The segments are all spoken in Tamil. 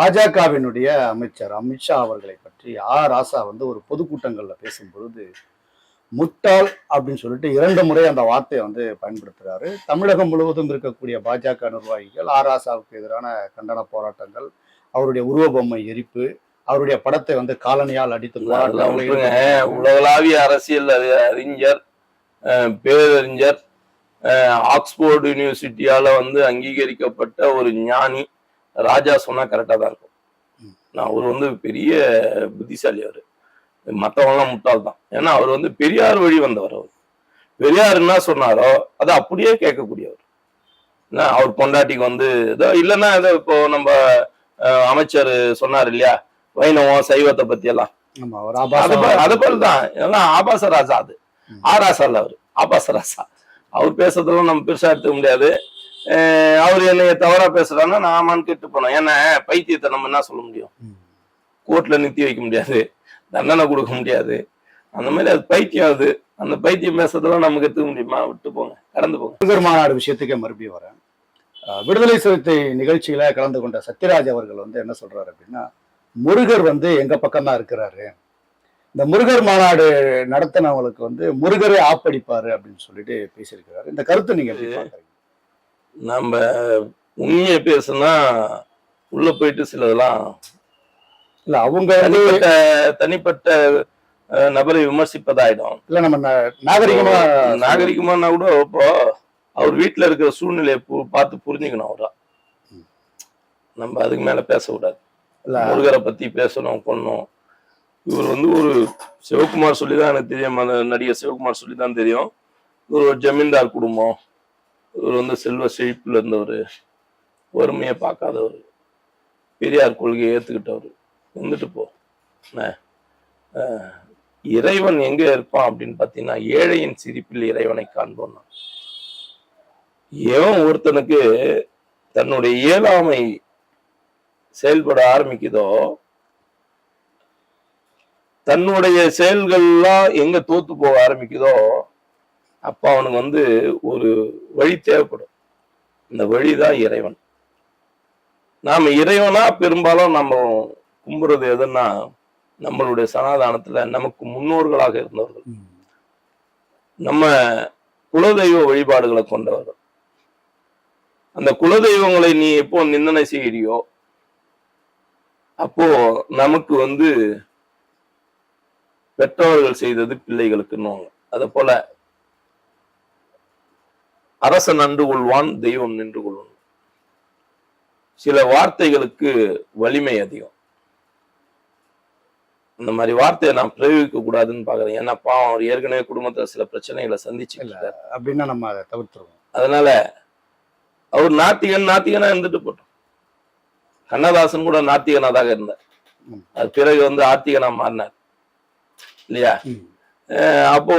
பாஜகவினுடைய அமைச்சர் அமித்ஷா அவர்களை பற்றி ஆ. ராசா வந்து ஒரு பொதுக்கூட்டங்கள்ல பேசும் பொழுது முட்டாள் அப்படின்னு சொல்லிட்டு இரண்டு முறை அந்த வார்த்தையை வந்து பயன்படுத்துறாரு. தமிழகம் முழுவதும் இருக்கக்கூடிய பாஜக நிர்வாகிகள் ஆ. ராசாவுக்கு எதிரான கண்டன போராட்டங்கள் அவருடைய உருவபொம்மை எரிப்பு அவருடைய படத்தை வந்து காலனியால் அடித்து. உலகளாவிய அரசியல் அறி- அறிஞர் பேரறிஞர் ஆக்ஸ்போர்டு யூனிவர்சிட்டியால வந்து அங்கீகரிக்கப்பட்ட ஒரு ஞானி ராஜா சொன்னா கரெக்டா தான் இருக்கும். நான் அவர் வந்து பெரிய புத்திசாலி அவர். மற்றவங்களாம் முட்டாள் தான். ஏன்னா அவர் வந்து பெரியார் வழி வந்தவர் அவர். பெரியார் என்ன சொன்னாரோ அதை அப்படியே கேட்கக்கூடியவர். என்ன அவர் பொண்டாட்டிக்கு வந்து இதோ இல்லைன்னா ஏதோ இப்போ நம்ம அமைச்சர் சொன்னார் இல்லையா? வைணவம் சைவத்தை பத்தி எல்லாம் அது போல- தான். எல்லாம் ஆபாச ராஜா அது. ஆராசா இல்ல அவரு. ஆபாச ராசா அவர் பேசுறதெல்லாம் நம்ம பெருசா எடுத்துக்க முடியாது. அவர் என்னைய தவறா பேசுறாருன்னா நான் ஆமான்னு கேட்டு போனோம். ஏன்னா பைத்தியத்தை நம்ம என்ன சொல்ல முடியும். கோர்ட்ல நிறுத்தி வைக்க முடியாது. தண்டனை கொடுக்க முடியாது. அந்த மாதிரி அது பைத்தியம் அது. அந்த பைத்தியம் பேசுறதெல்லாம் நமக்கு எடுத்துக்க முடியுமா? விட்டு போங்க. கடந்து போங்க. முருகர் மாநாடு விஷயத்துக்கே மறுபடியும் வரேன். விடுதலை சிறுத்தை நிகழ்ச்சியில கலந்து கொண்ட சத்யராஜ் அவர்கள் வந்து என்ன சொல்றாரு அப்படின்னா முருகர் வந்து எங்க பக்கம் தான் இருக்கிறாரு. இந்த முருகர் மாநாடு நடத்தினவங்களுக்கு வந்து முருகரே ஆப்படிப்பாரு அப்படின்னு சொல்லிட்டு பேசியிருக்கிறாரு. இந்த கருத்தை நீங்க எப்படி பாக்குறீங்க நம்ம உண்மையை பேசுனா உள்ள போயிட்டு சிலதெல்லாம் இல்ல அவங்க தனிப்பட்ட தனிப்பட்ட நபரை விமர்சிப்பதாயிடும். இல்ல நம்ம நாகரிகமா நாகரிகமானா கூட இப்போ அவர் வீட்டுல இருக்கிற சூழ்நிலையை பார்த்து புரிஞ்சுக்கணும் அவரா. நம்ம அதுக்கு மேல பேசக்கூடாது. முருகரை பத்தி பேசணும் கொள்ளணும். இவர் வந்து ஒரு சிவகுமார் சொல்லிதான் எனக்கு தெரியும். அந்த நடிகர் சிவகுமார் சொல்லி தான் தெரியும். இவர் ஒரு ஜமீன்தார் குடும்பம். இவர் வந்து செல்வ செழிப்பில் இருந்தவர் வறுமையை பார்க்காதவர் பெரியார் கொள்கையை ஏற்றுக்கிட்டவர் வந்துட்டு போ. இறைவன் எங்க இருப்பான் அப்படின்னு பார்த்தீங்கன்னா ஏழையின் சிரிப்பில் இறைவனை காண்போம் எவன் ஒருத்தனுக்கு தன்னுடைய இயலாமை செயல்பட ஆரம்பிக்குதோ தன்னுடைய செயல்கள்லாம் எங்க தோத்து போக ஆரம்பிக்குதோ அப்ப அவனுக்கு வந்து ஒரு வழி தேவைப்படும். இந்த வழிதான் இறைவன். நாம இறைவனா பெரும்பாலும் நம்ம கும்புறது எதுன்னா நம்மளுடைய சனாதானத்துல நமக்கு முன்னோர்களாக இருந்தவர்கள். நம்ம குலதெய்வ வழிபாடுகளை கொண்டவர்கள். அந்த குலதெய்வங்களை நீ எப்போ நிந்தனை செய்கிறியோ அப்போ நமக்கு வந்து பெற்றோர்கள் செய்தது பிள்ளைகளுக்குன்னுவாங்க. அத போல அரசன் நன்று கொள்வான் தெய்வம் நின்று கொள்வான். சில வார்த்தைகளுக்கு வலிமை அதிகம். அந்த மாதிரி வார்த்தையை நான் பிரயோகிக்க கூடாதுன்னு பாக்குறேன் ஏன்னா பாவம் அவர் ஏற்கனவே குடும்பத்துல சில பிரச்சனைகளை சந்திச்சு அப்படின்னா நம்ம அதை தவிர்த்துருவோம். அதனால அவர் நாத்திகன் நாத்திகனா இருந்துட்டு போட்டோம். கண்ணதாசன் கூட நாத்திகனா தான் இருந்தார். அது பிறகு வந்து ஆத்திகனா மாறினார். இல்லையா? அப்போ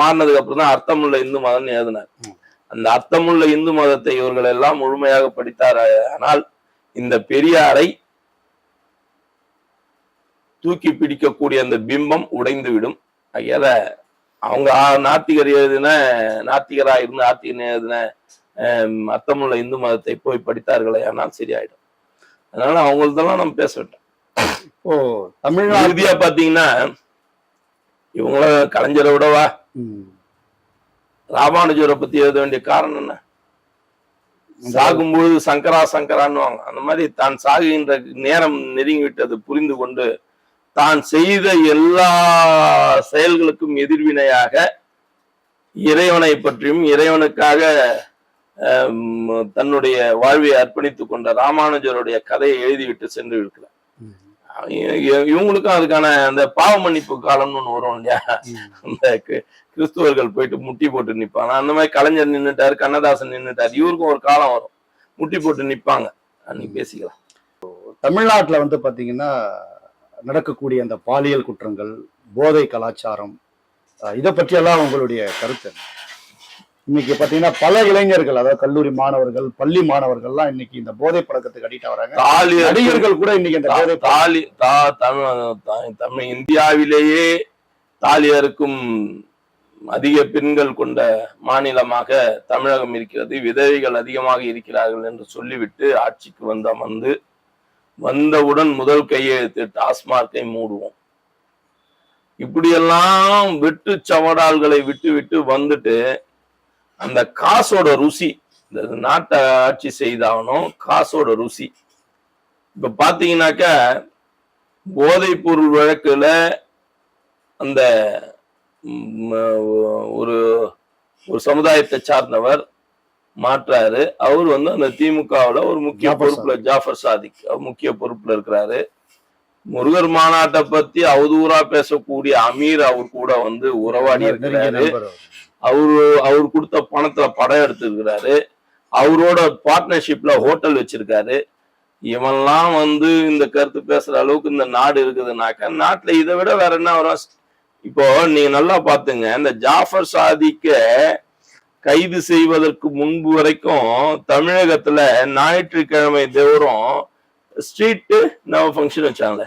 மாறினதுக்கு அப்புறம் தான் அர்த்தமுள்ள இந்து மதம்னு எழுதினார். அந்த அர்த்தமுள்ள இந்து மதத்தை இவர்கள் எல்லாம் முழுமையாக படித்தார். ஆனால் இந்த பெரியாரை தூக்கி பிடிக்கக்கூடிய அந்த பிம்பம் உடைந்து விடும் ஆகையால அவங்க நாத்திகர் எழுதின நாத்திகரா இருந்து ஆத்திகன் எழுதின அர்த்தமுள்ள இந்து மதத்தை போய் படித்தார்களே ஆனால் சரியாயிடும். அதனால அவங்களதெல்லாம் நம்ம பேச வேண்டாம் இப்போ தமிழ்நாடு இறுதியா பாத்தீங்கன்னா இவங்கள கலைஞரை விடவா. ராமானுஜரை பத்தி எழுத வேண்டிய காரணம் என்ன? சாகும்பொழுது சங்கரா சங்கரான்னுவாங்க. அந்த மாதிரி தான் சாகுகின்ற நேரம் நெருங்கி விட்டது புரிந்து கொண்டு தான் செய்த எல்லா செயல்களுக்கும் எதிர்வினையாக இறைவனை பற்றியும் இறைவனுக்காக தன்னுடைய வாழ்வை அர்ப்பணித்துக் கொண்ட ராமானுஜருடைய கதையை எழுதிவிட்டு சென்று இருக்கிறார் இவங்களுக்கும் அதுக்கான அந்த பாவ மன்னிப்பு காலம்னு ஒண்ணு வரும் இல்லையா. அந்த கிறிஸ்துவர்கள் போயிட்டு முட்டி போட்டு நிப்பாங்க. அந்த மாதிரி கலைஞர் நின்னுட்டாரு கண்ணதாசன் நின்னுட்டாரு. இவருக்கும் ஒரு காலம் வரும். முட்டி போட்டு நிப்பாங்க. அன்னைக்கு பேசிக்கலாம். தமிழ்நாட்டுல வந்து பாத்தீங்கன்னா நடக்கக்கூடிய அந்த பாலியல் குற்றங்கள் போதை கலாச்சாரம் இதை பற்றியெல்லாம் உங்களுடைய கருத்து? இன்னைக்கு பாத்தீங்கன்னா பல இளைஞர்கள் அதாவது கல்லூரி மாணவர்கள் பள்ளி மாணவர்கள்லாம் இன்னைக்கு இந்த போதை பழக்கத்துக்கு அடிக்ட் தாலி நடிகர்கள் கூட இன்னைக்கு இந்த தாலி தா தமிழ் இந்தியாவிலேயே தாலி அறுக்கும் அதிக பெண்கள் கொண்ட மாநிலமாக தமிழகம் இருக்கிறது. விதவைகள் அதிகமாக இருக்கிறார்கள் என்று சொல்லிவிட்டு ஆட்சிக்கு வந்து அமர்ந்து வந்தவுடன் முதல் கையெழுத்து டாஸ்மார்க்கை மூடுவோம். இப்படியெல்லாம் வெட்டு சவடால்களை விட்டு விட்டு வந்துட்டு அந்த காசோட ருசி இந்த நாட்டை ஆட்சி செய்தாகணும் காசோட ருசி. இப்ப பாத்தீங்கன்னாக்க போதைப் பொருள் வழக்குல அந்த ஒரு ஒரு சமுதாயத்தை சார்ந்தவர் மாற்றாரு. அவர் வந்து அந்த திமுகவுல ஒரு முக்கிய பொறுப்புல ஜாஃபர் சாதிக் முக்கிய பொறுப்புல இருக்கிறாரு. முருகர் மாநாட்டை பத்தி அவதூறா பேசக்கூடிய அமீர் அவர் கூட வந்து உறவாடி இருக்கிறாரு. அவர். அவரு அவர் கொடுத்த பணத்துல படம் எடுத்திருக்கிறாரு. அவரோட பார்ட்னர்ஷிப்ல ஹோட்டல் வச்சிருக்காரு. இவன்லாம் வந்து இந்த கருத்து பேசுற அளவுக்கு இந்த நாடு இருக்குதுனாக்கா நாட்டுல இதை விட வேற என்ன வரும்? இப்போ நீங்க நல்லா பாத்துங்க இந்த ஜாஃபர் சாதிக்க கைது செய்வதற்கு முன்பு வரைக்கும் தமிழகத்துல ஞாயிற்றுக்கிழமை தோறும் ஸ்ட்ரீட் நவ ஃபங்க்ஷன் வச்சாங்களே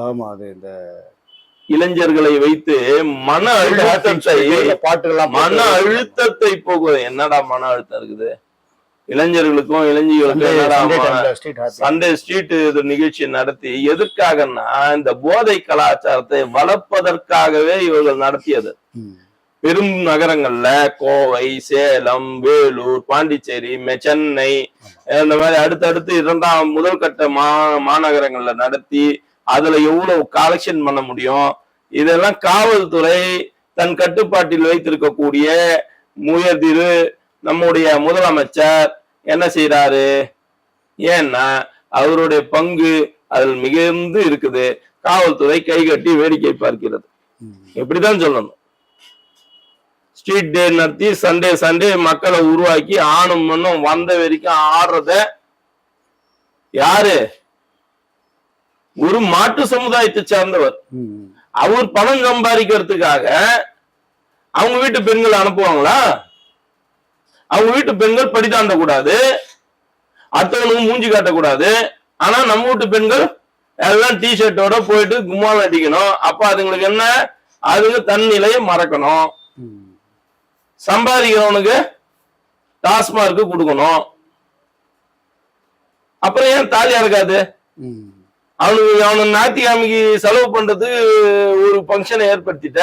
ஆமா அது இந்த இளைஞர்களை வைத்து மன அழுத்தத்தை இந்த பாட்டுகள்லாம் மன அழுத்தத்தை போகுது என்னடா மன அழுத்தம் இருக்குது? இளைஞர்களுக்கும் இளைஞர்களுக்கும். சண்டே ஸ்ட்ரீட் நிகழ்ச்சி நடத்தி எதற்காகன்னா இந்த போதை கலாச்சாரத்தை வளர்ப்பதற்காகவே இவர்கள் நடத்தியது. பெரும் நகரங்கள்ல கோவை சேலம் வேலூர் பாண்டிச்சேரி சென்னை இந்த மாதிரி அடுத்தடுத்து இரண்டாம் முதல் கட்ட மா மாநகரங்கள்ல நடத்தி அதுல எவ்வளவு கலெக்ஷன் பண்ண முடியும்? இதெல்லாம் காவல்துறை தன் கட்டுப்பாட்டில் வைத்திருக்கக்கூடிய முயற்திரு நம்முடைய முதலமைச்சர் என்ன செய்யறாரு ஏன்னா அவருடைய பங்கு அதில் மிகுந்து இருக்குது. காவல்துறை கைகட்டி வேடிக்கை பார்க்கிறது. ம். இப்படிதான் சொல்லணும். ஸ்ட்ரீட் டே நடத்தி சண்டே சண்டே மக்களை உருவாக்கி ஆணும் மண்ணும் வந்த வரைக்கும் ஆடுறத யாரு? ஒரு மாட்டு சமுதாயத்தை சார்ந்தவர். அவர் பணம் சம்பாதிக்கிறதுக்காக அவங்க வீட்டு பெண்கள் அனுப்புவாங்களா? அவங்க வீட்டு பெண்கள் படி கூடாது அடுத்தவனுக்கு மூஞ்சி காட்டக்கூடாது. ஆனா நம்ம வீட்டு பெண்கள் எல்லாம் டி ஷர்ட்டோட போயிட்டு கும்மாளம் அடிக்கணும். அப்ப அதுங்களுக்கு என்ன? அதுங்க தன்னிலையை மறக்கணும். சம்பாதிக்கிறவனுக்கு டாஸ்மார்க்கு கொடுக்கணும். அப்புறம் ஏன் தாலி அறக்காது அவனுக்கு அவனு ஞாயிற்றுக்கிழமைக்கு செலவு பண்றதுக்கு ஒரு ஃபங்க்ஷனை ஏற்படுத்திட்ட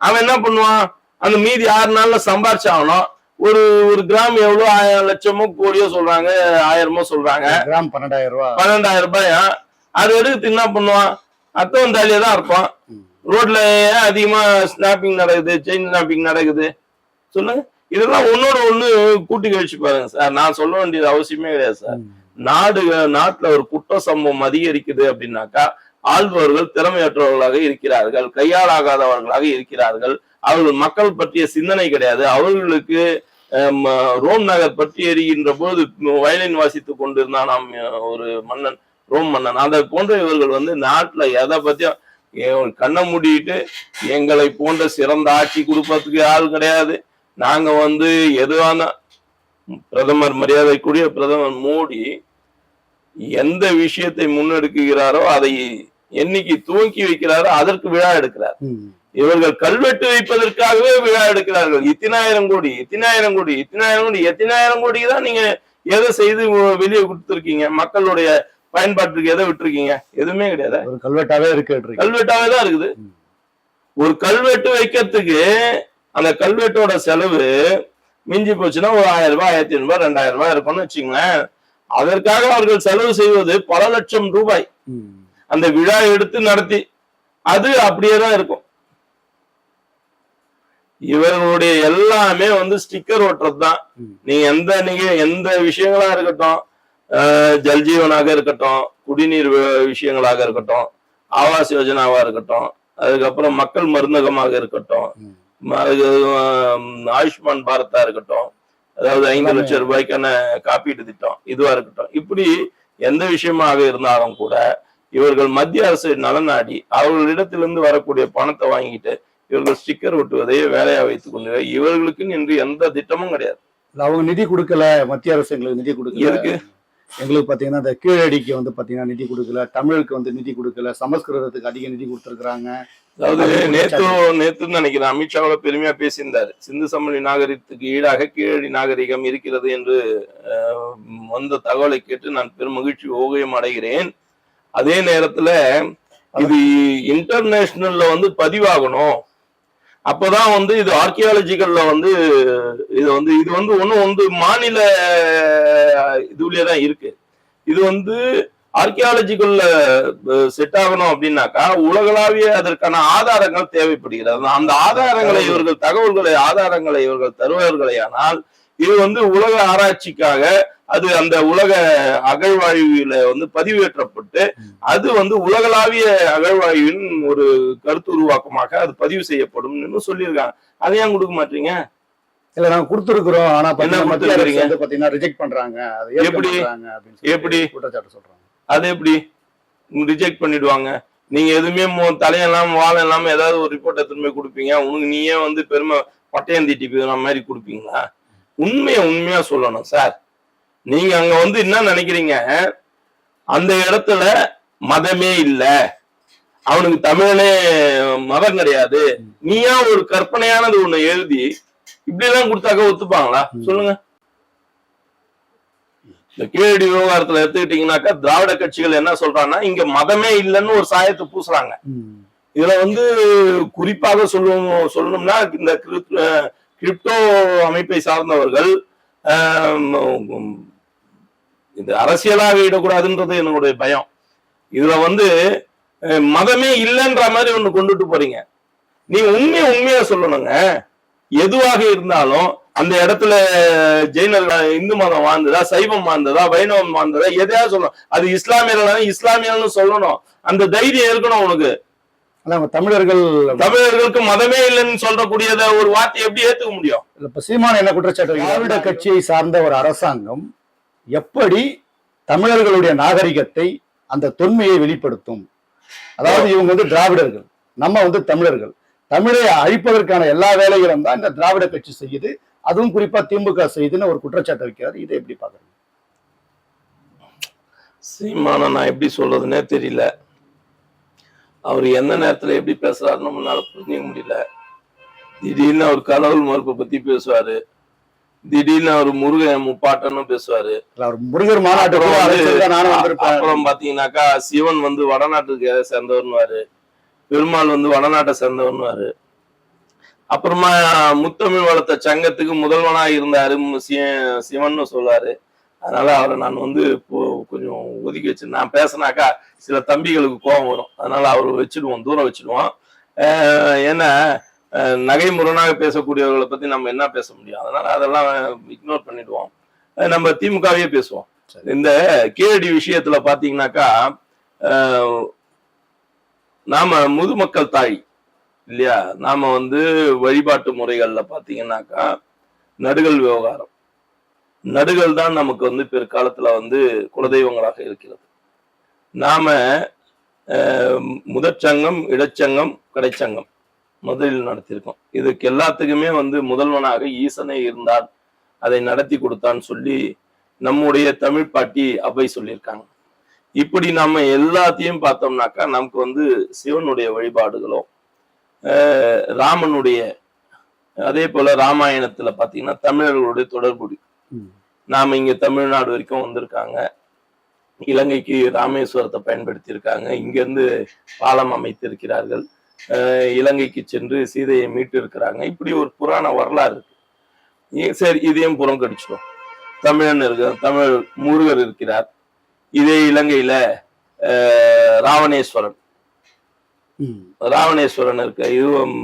அவன் என்ன பண்ணுவான்? அந்த மீதி ஆறு நாள்ல சம்பாரிச்சாகணும். ஒரு ஒரு கிராம் எவ்வளவு ஆயிரம் லட்சமோ கோடியோ சொல்றாங்க ஆயிரமோ சொல்றாங்க. கிராம் பன்னெண்டாயிரம் ரூபாய் பன்னெண்டாயிரம் ரூபாயா? அது எடுத்து என்ன பண்ணுவான்? அத்தவன் தாலியா தான் இருப்பான். ரோட்ல அதிகமா ஸ்னாப்பிங் நடக்குது செயின் ஸ்னாப்பிங் நடக்குது? சொல்லுங்க. இதெல்லாம் ஒன்னோட ஒண்ணு கூட்டி கழிச்சு பாருங்க சார். நான் சொல்ல வேண்டியது அவசியமே கிடையாது சார். நாடு நாட்டுல ஒரு குற்ற சம்பவம் அதிகரிக்குது அப்படின்னாக்கா ஆள்பவர்கள் திறமையற்றவர்களாக இருக்கிறார்கள் கையாளாகாதவர்களாக இருக்கிறார்கள். அவர்கள் மக்கள் பற்றிய சிந்தனை கிடையாது. அவர்களுக்கு ரோம் நகர் பற்றி எரிகின்ற போது வயலின் வாசித்துக் கொண்டிருந்தான் நாம் ஒரு மன்னன் ரோம் மன்னன். அதை போன்ற இவர்கள் வந்து நாட்டுல எதை பத்தியும் கண்ணை மூடிட்டு எங்களை போன்ற சிறந்த ஆட்சி கொடுப்பதுக்கு ஆள் கிடையாது. நாங்க வந்து எதுவான பிரதமர் மரியாதைக்குரிய பிரதமர் மோடி எந்த விஷயத்தை முன்னெடுக்குகிறாரோ அதை என்னைக்கு துவக்கி வைக்கிறாரோ அதற்கு விழா எடுக்கிறார். இவர்கள் கல்வெட்டு வைப்பதற்காகவே விழா எடுக்கிறார்கள். இத்தனாயிரம் கோடி இத்தனாயிரம் கோடி இத்தனாயிரம் கோடி எத்தனாயிரம் கோடி தான் நீங்க எதை செய்து வெளியே கொடுத்துருக்கீங்க? மக்களுடைய பயன்பாட்டுக்கு எதை விட்டுருக்கீங்க? எதுவுமே கிடையாது. கல்வெட்டாவே இருக்கு கல்வெட்டாவே தான் இருக்குது. ஒரு கல்வெட்டு வைக்கிறதுக்கு அந்த கல்வெட்டோட செலவு மிஞ்சி போச்சுன்னா ஒரு ஆயிரம் ரூபாய் ஆயிரத்தி ஐநூறு ரூபாய் ரெண்டாயிரம் ரூபாய் இருக்கும்னு வச்சுங்களேன் அதற்காக அவர்கள் செலவு செய்வது பல லட்சம் ரூபாய். அந்த விழா எடுத்து நடத்தி அது அப்படியே தான் இருக்கும் இவர்களுடைய எல்லாமே வந்து ஸ்டிக்கர் ஒட்டுறது தான். நீங்க எந்த நீங்க எந்த விஷயங்களா இருக்கட்டும் ஜல்ஜீவனாக இருக்கட்டும் குடிநீர் விஷயங்களாக இருக்கட்டும் ஆவாஸ் யோஜனாவா இருக்கட்டும் அதுக்கப்புறம் மக்கள் மருந்தகமாக இருக்கட்டும் ம். ம- அது, ஆம், ஆயுஷ்மான் பாரத்தா இருக்கட்டும் அதாவது ஐந்து. லட்சம் ரூபாய்க்கான காப்பீட்டு திட்டம் இதுவா இருக்கட்டும். இப்படி எந்த விஷயமாக இருந்தாலும் கூட இவர்கள் மத்திய அரசு நலநாடி அவர்களிடத்திலிருந்து வரக்கூடிய பணத்தை வாங்கிட்டு இவர்கள் ஸ்டிக்கர் ஒட்டுவதையே வேலையா வைத்துக் கொண்டு இவர்களுக்குன்னு இன்று எந்த திட்டமும் கிடையாது. அவங்க நிதி கொடுக்கல. மத்திய அரசு எங்களுக்கு நிதி கொடுக்கல. எதுக்கு? எங்களுக்கு பாத்தீங்கன்னா இந்த கீழடிக்கு வந்து பாத்தீங்கன்னா நிதி கொடுக்கல. தமிழுக்கு வந்து நிதி கொடுக்கல. சமஸ்கிருதத்துக்கு அதிக நிதி கொடுத்திருக்கிறாங்க. அதாவது அது நேத்து நேத்துன்னு நினைக்கிறேன் அமித்ஷாவோட பெருமையா பேசியிருந்தாரு. சிந்து சமவெளி நாகரிகத்துக்கு ஈடாக கீழடி நாகரிகம் இருக்கிறது என்று வந்த தகவலை கேட்டு நான் பெரும் மகிழ்ச்சி ஓவியம் அடைகிறேன். அதே நேரத்துல இது இன்டர்நேஷனல்ல வந்து பதிவாகணும். அப்பதான் வந்து இது ஆர்கியாலஜிக்கல்ல வந்து இது வந்து இது வந்து ஒண்ணும் வந்து மாநில இதுலயே தான் இருக்கு. இது வந்து ஆர்கியாலஜிக்கல்ல செட் ஆகணும் அப்படின்னாக்கா உலகளாவிய அதற்கான ஆதாரங்கள் தேவைப்படுகிறது. அந்த ஆதாரங்களை இவர்கள் தகவல்களை ஆதாரங்களை இவர்கள் தருவார்களேயானால் இது வந்து உலக ஆராய்ச்சிக்காக அது அந்த உலக அகழ்வாய்வுல வந்து பதிவேற்றப்பட்டு அது வந்து உலகளாவிய அகழ்வாய்வின் ஒரு கருத்து உருவாக்கமாக அது பதிவு செய்யப்படும் சொல்லியிருக்காங்க. அதை ஏன் கொடுக்க மாட்டீங்க? இல்ல நாங்க கொடுத்துருக்கிறோம். ஆனா பாத்தீங்கன்னா ரிஜெக்ட் பண்றாங்க. எப்படி? எப்படி? குற்றச்சாட்டு சொல்றாங்க. அது எப்படி? ரிஜெக்ட் பண்ணிடுவாங்க. நீங்க எதுவுமே தலையெல்லாம் வாழை இல்லாம ஏதாவது ஒரு ரிப்போர்ட் எடுத்துட்டு போய் கொடுப்பீங்க. உனக்கு நீயே வந்து பெருமை பட்டயம் தீட்டி போயிடுற மாதிரி கொடுப்பீங்களா? உண்மையை உண்மையா சொல்லணும் சார் நீங்க அங்க வந்து என்ன நினைக்கிறீங்க? அந்த இடத்துல மதமே இல்ல. அவனுக்கு தமிழனே மதம் கிடையாது. நீயா ஒரு கற்பனையானது ஒண்ணு எழுதி இப்படி எல்லாம் கொடுத்தாக்க ஒத்துப்பாங்களா? சொல்லுங்க. இந்த கீழடி விவகாரத்துல எடுத்துக்கிட்டீங்கன்னாக்கா திராவிட கட்சிகள் என்ன சொல்றாங்கன்னா இங்க மதமே இல்லைன்னு ஒரு சாயத்தை பூசுறாங்க. இதுல வந்து குறிப்பாக சொல்லணும் சொல்லணும்னா இந்த கிரிப்டோ அமைப்பை சார்ந்தவர்கள் இது அரசியலாக இடக்கூடாதுன்றது என்னுடைய பயம். இதுல வந்து மதமே இல்லைன்ற மாதிரி ஒண்ணு கொண்டுட்டு போறீங்க. நீங்க உண்மையை உண்மையா சொல்லணுங்க. எதுவாக இருந்தாலும் அந்த இடத்துல ஜெயினர் இந்து மதம் வாழ்ந்ததா சைவம் வாழ்ந்ததா வைணவம் வாழ்ந்ததா எதையாவது சொல்லணும்? அது இஸ்லாமியர்கள் இஸ்லாமியர்னு சொல்லணும். அந்த தைரியம் இருக்கணும் உனக்கு. தமிழர்கள் தமிழர்களுக்கு மதமே இல்லைன்னு சொல்றக்கூடியத ஒரு வார்த்தை எப்படி ஏத்துக்க முடியும்? இல்ல, இப்ப சீமான் என்ன குற்றச்சாட்டு? திராவிட கட்சியை சார்ந்த ஒரு அரசாங்கம் எப்படி தமிழர்களுடைய நாகரிகத்தை அந்த தொன்மையை வெளிப்படுத்தும்? அதாவது இவங்க வந்து திராவிடர்கள் நம்ம வந்து தமிழர்கள். தமிழை அழிப்பதற்கான எல்லா வேலைகளும் தான் இந்த திராவிட கட்சி செய்யுது. அதுவும் குறிப்பா திமுக செய்யுதுன்னு ஒரு குற்றச்சாட்டு வைக்கிறார். இதை எப்படி பாக்குறீங்க சீமான நான் எப்படி சொல்றதுன்னே தெரியல. அவர் எந்த நேரத்துல எப்படி பேசுறாருன்னு நம்மளால புரிஞ்சுக்க முடியல. திடீர்னு அவர் கடவுள் மறுப்பை பத்தி பேசுவாரு. திடீர்னு அவர் முருகன் முப்பாட்டன்னு பேசுவாரு. முருகர் வந்திருப்பேன். அப்புறம் பாத்தீங்கன்னாக்கா சிவன் வந்து வடநாட்டுக்கு சேர்ந்தவர்னுவாரு பெருமாள் வந்து வடநாட்டை சேர்ந்தவர்னுவாரு அப்புறமா முத்தமிழ் வளர்த்த சங்கத்துக்கு முதல்வனா இருந்தாரு சிவன்னு சொல்லுவாரு அதனால அவரை நான் வந்து இப்போ கொஞ்சம் ஒதுக்கி வச்சு நான் பேசினாக்கா சில தம்பிகளுக்கு கோபம் வரும். அதனால அவரை வச்சிடுவோம் தூரம் வச்சிடுவோம். ஏன்னா நகை முரணாக பேசக்கூடியவர்களை பத்தி நம்ம என்ன பேச முடியும்? அதனால அதெல்லாம் இக்னோர் பண்ணிடுவோம். நம்ம திமுகவே பேசுவோம். இந்த கேடி விஷயத்துல பாத்தீங்கன்னாக்கா நாம முதுமக்கள் தாய் இல்லையா? நாம வந்து வழிபாட்டு முறைகள்ல பாத்தீங்கன்னாக்கா நடுகள் விவகாரம். நடுகள் தான் நமக்கு வந்து பிற்காலத்துல வந்து குலதெய்வங்களாக இருக்கிறது. நாம முதற்சங்கம் இடச்சங்கம் கடைச்சங்கம் முதலில் நடத்தியிருக்கோம் இதுக்கு எல்லாத்துக்குமே வந்து முதல்வனாக ஈசனே இருந்தார் அதை நடத்தி கொடுத்தான்னு சொல்லி நம்முடைய தமிழ் பாட்டி அவை சொல்லியிருக்காங்க. இப்படி நம்ம எல்லாத்தையும் பார்த்தோம்னாக்கா நமக்கு வந்து சிவனுடைய வழிபாடுகளும் ராமனுடைய அதே போல ராமாயணத்துல பாத்தீங்கன்னா தமிழர்களுடைய தொடர்பு ம். நாம இங்க தமிழ்நாடு வரைக்கும் வந்திருக்காங்க. இலங்கைக்கு ராமேஸ்வரத்தை பயன்படுத்தி இருக்காங்க இங்க இருந்து பாலம் அமைத்திருக்கிறார்கள். இலங்கைக்கு சென்று சீதையை மீட்டு இருக்கிறாங்க இப்படி ஒரு புராண வரலாறு இருக்கு. சரி இதையும் புறம் கடிச்சிடும் தமிழன் இருக்க தமிழ் முருகர் இருக்கிறார். இதே இலங்கையில ஆஹ் ராவணேஸ்வரன். ராவணேஸ்வரன் இருக்க. இதுவும்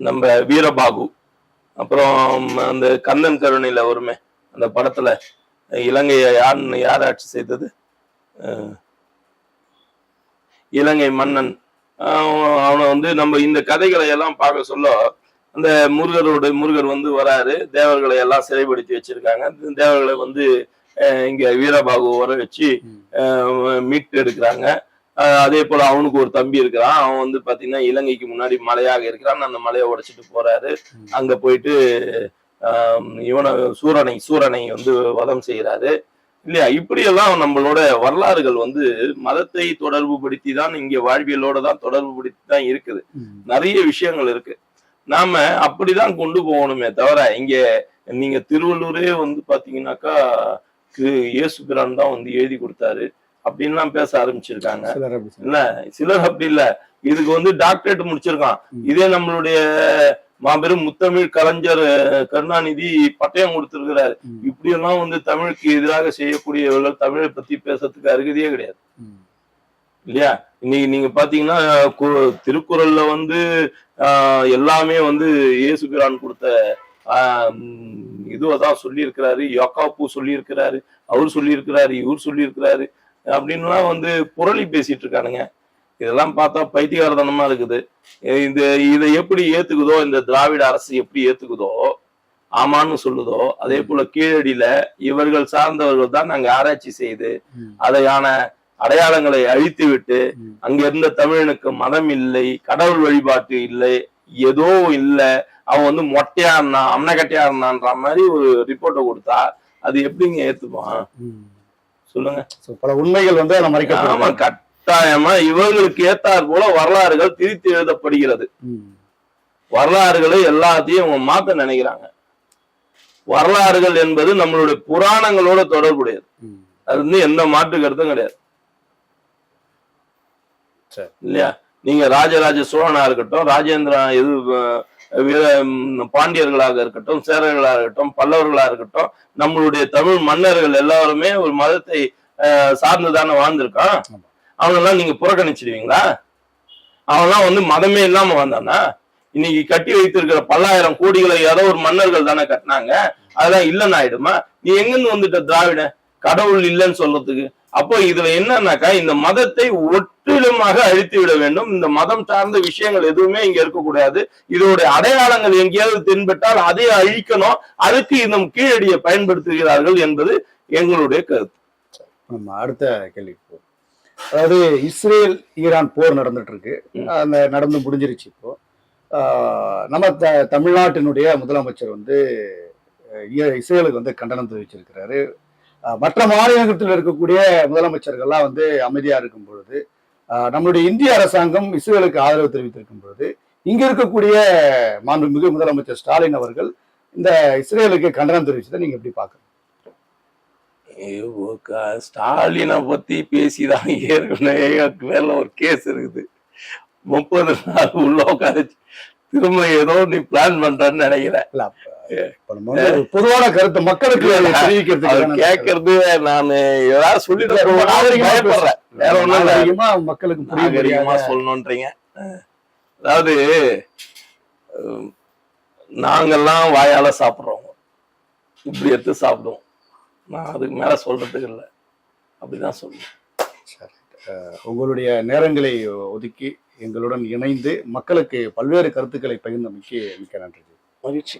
நம்ம வீரபாகு. அப்புறம் அந்த கந்தன் கருணையில வருமே அந்த படத்துல இலங்கையை யாருன்னு யார் ஆட்சி செய்தது? இலங்கை மன்னன். அவனை வந்து நம்ம இந்த கதைகளை எல்லாம் பார்க்க சொல்ல அந்த முருகரோட முருகர் வந்து வராரு. தேவர்களை எல்லாம் சிறைப்படுத்தி வச்சிருக்காங்க. தேவர்களை வந்து இங்க வீரபாகு வர வச்சு ம். மீட்டு எடுக்கிறாங்க. அதே போல அவனுக்கு ஒரு தம்பி இருக்கிறான். அவன் வந்து பாத்தீங்கன்னா இலங்கைக்கு முன்னாடி மலையாக இருக்கிறான். அந்த மலையை உடைச்சிட்டு போறாரு. அங்க போயிட்டு ஆஹ் இவனை சூரனை சூரனை வந்து வதம் செய்யறாரு இல்லையா? இப்படியெல்லாம் நம்மளோட வரலாறுகள் வந்து மதத்தை தொடர்பு படுத்தி தான் இங்க வாழ்வியலோட தான் தொடர்பு படுத்தி தான் இருக்குது. நிறைய விஷயங்கள் இருக்கு. நாம அப்படிதான் கொண்டு போகணுமே தவிர இங்க நீங்க திருவள்ளூரே வந்து பாத்தீங்கன்னாக்கா இயேசு பிரான் தான் வந்து எழுதி கொடுத்தாரு அப்படின்லாம் பேச ஆரம்பிச்சிருக்காங்க. இல்ல சிலர் அப்படி இல்ல இதுக்கு வந்து டாக்டரேட் முடிச்சிருக்கான். இதே நம்மளுடைய மாபெரும் முத்தமிழ் கலைஞர் கருணாநிதி பட்டயம் கொடுத்திருக்கிறாரு. இப்படி எல்லாம் வந்து தமிழுக்கு எதிராக செய்யக்கூடியவர்கள் தமிழை பத்தி பேசுறதுக்கு அருகதையே கிடையாது. இல்லையா இன்னைக்கு நீங்க பாத்தீங்கன்னா திருக்குறள்ல வந்து எல்லாமே வந்து இயேசு பிரான் கொடுத்த இதுவதான் சொல்லியிருக்கிறாரு யோகாப்பு சொல்லியிருக்கிறாரு அவர் சொல்லியிருக்கிறாரு இவர் சொல்லியிருக்கிறாரு அப்படின்லாம் வந்து புரளி பேசிட்டு இருக்கானுங்க இதெல்லாம் பார்த்தா பைத்தியகாரதனமா இருக்குது இந்த இதை எப்படி ஏத்துக்குதோ இந்த திராவிட அரசு எப்படி ஏத்துக்குதோ ஆமான்னு சொல்லுதோ அதே போல கீழடியில இவர்கள் சார்ந்தவர்கள் தான் நாங்க ஆராய்ச்சி செய்து. அதையான அடையாளங்களை அழித்து விட்டு. அங்க இருந்த தமிழனுக்கு மதம் இல்லை கடவுள் வழிபாட்டு இல்லை ஏதோ இல்ல அவன் வந்து மொட்டையா இருந்தான் அம்னகட்டையா இருந்தான்ற மாதிரி ஒரு ரிப்போர்ட்டை கொடுத்தா அது எப்படிங்க ஏத்துப்பான். சொல்லுங்க பல உண்மைகள் வந்து அதை ஆமா கட்டாயமா இவங்களுக்கு ஏத்தாற் போல வரலாறுகள் திரித்து எழுதப்படுகிறது. வரலாறுகளை எல்லாத்தையும் அவங்க மாத்த நினைக்கிறாங்க வரலாறுகள் என்பது நம்மளுடைய புராணங்களோட தொடர்புடையது. அது வந்து எந்த மாற்று கருத்தும் கிடையாது. இல்லையா நீங்க ராஜராஜ சோழனா இருக்கட்டும் ராஜேந்திரா இது அஹ், வீர பாண்டியர்களாக இருக்கட்டும் சேரர்களாக இருக்கட்டும் பல்லவர்களாக இருக்கட்டும் நம்மளுடைய தமிழ் மன்னர்கள் எல்லாருமே ஒரு மதத்தை சார்ந்துதானே வாழ்ந்திருக்கான் அவனெல்லாம் நீங்க புறக்கணிச்சிடுவீங்களா? அவன்லாம் வந்து மதமே இல்லாம வந்தானா. இன்னைக்கு கட்டி வைத்திருக்கிற பல்லாயிரம் கோடிகளை ஏதோ ஒரு மன்னர்கள் தானே கட்டினாங்க. அதெல்லாம் இல்லைன்னு ஆயிடுமா? நீ எங்கிருந்து வந்துட்ட திராவிட? கடவுள் இல்லைன்னு சொல்றதுக்கு. அப்போ இதுல என்னன்னாக்கா இந்த மதத்தை ஒற்றிலுமாக அழித்து விட வேண்டும். இந்த மதம் சார்ந்த விஷயங்கள் எதுவுமே இங்க இருக்கக்கூடாது. இதோடைய அடையாளங்கள் எங்கேயாவது தென்பட்டால் அதை அழிக்கணும். அதுக்கு இந்த கீழடியை பயன்படுத்துகிறார்கள் என்பது எங்களுடைய கருத்து. நம்ம அடுத்த போவோம் அதாவது இஸ்ரேல் ஈரான் போர் நடந்துட்டு இருக்கு. அந்த நடந்து முடிஞ்சிருச்சு இப்போ. நம்ம த தமிழ்நாட்டினுடைய முதலமைச்சர் வந்து இஸ்ரேலுக்கு வந்து கண்டனம் தெரிவிச்சிருக்கிறாரு. மற்ற மாநிலத்தில் இருக்கக்கூடிய முதலமைச்சர்கள்லாம் வந்து அமைதியா இருக்கும் பொழுது நம்மளுடைய இந்திய அரசாங்கம் இஸ்ரேலுக்கு ஆதரவு தெரிவித்திருக்கும் பொழுது இங்க இருக்கக்கூடிய மாண்புமிகு முதலமைச்சர் ஸ்டாலின் அவர்கள் இந்த இஸ்ரேலுக்கு கண்டனம் தெரிவிச்சதை நீங்க எப்படி பாக்குறீங்க ஸ்டாலினை பத்தி பேசிதான் ஏற்கனவே மேல ஒரு கேஸ் இருக்குது. முப்பது நாள் உள்ள உட்காந்துச்சு திரும்ப ஏதோ நீ பிளான் பண்றன்னு நினைக்கிறேன். பொதுவான கருத்து மக்களுக்கு கேட்கறது நான் ஏதாவது சொல்லிட்டு பயப்படுறேன். வேற ஒண்ணும் நாகரிகமா மக்களுக்கு புரியும்படியாக நாகரிகமா சொல்லணுன்றீங்க அதாவது நாங்கெல்லாம் வாயால சாப்பிடுறோம் இப்படி எடுத்து சாப்பிடுவோம். நான் அதுக்கு மேல சொல்றதுக்கு இல்லை. அப்படிதான் சொல்லுவேன். உங்களுடைய நேரங்களை ஒதுக்கி எங்களுடன் இணைந்து மக்களுக்கு பல்வேறு கருத்துக்களை பகிர்ந்தமைக்கு மிக்க நன்றி. மகிழ்ச்சி.